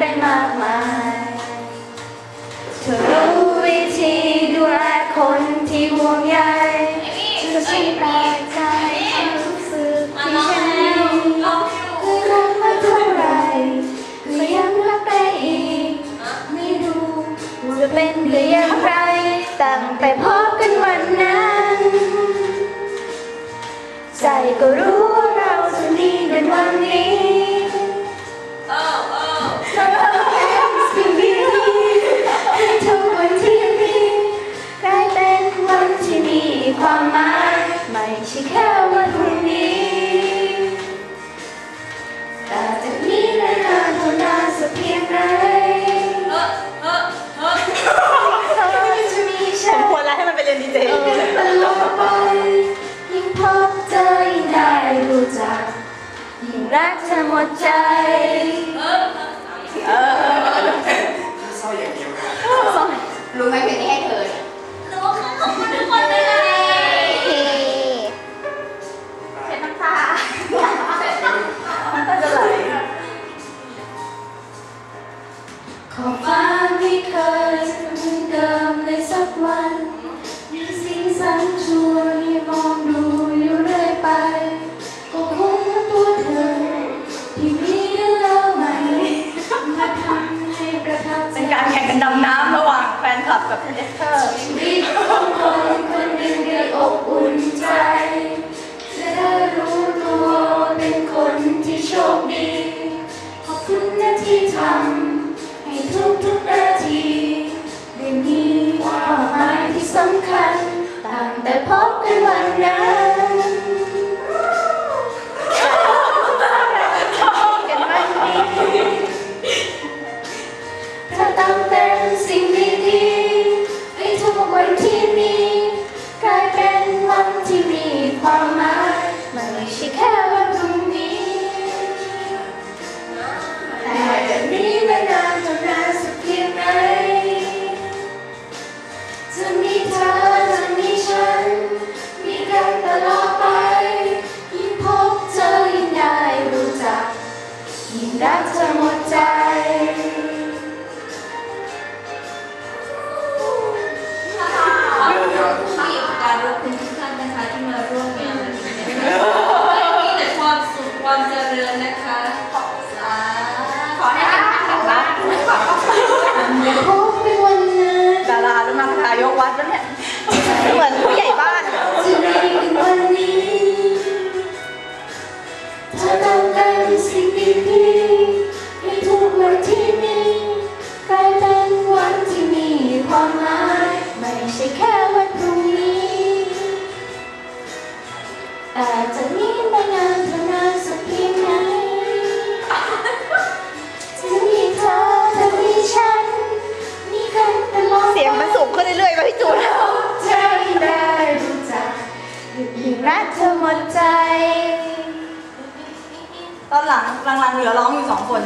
จะรักได้มากมายเธอรู้วิธีดูแลคนที่ห่วงใยเธอช่างแปลกใจความรู้สึกที่ฉันมีเคยรักมาเท่าไหรก็ยังรักได้อีก ไม่รู้ว่าจะเป็นได้อย่างไรตั้งแต่พบกันวันนั้น ใจก็รู้ว่าเราจะมีกันวันนี้ รักเธอหมดใจเออเออเศร้าอย่างเดียวรู้ไหมเพลงนี้ บกับเอสเธอร์ชีวิตของคนคนหนึ่งได้อบอุ่นใจจะได้รู้ตัวเป็นคนที่โชคดี ขอบคุณนะที่ทำให้ทุกทุกนาทีได้มีความหมายที่สำคัญตั้งแต่พบกันวันนั้น แต่จะนี้ไม่นานเท่านานสักเพียงไหนจะมีเธอจะมีฉัน มีกันตลอดไปเสียงมันสูงขึ้นเรื่อยๆป่ะพี่จูนเธอได้รู้จักยิ่งรักเธอหมดใจ ตอนหลังหลังๆเหลือร้องอยู่สองคน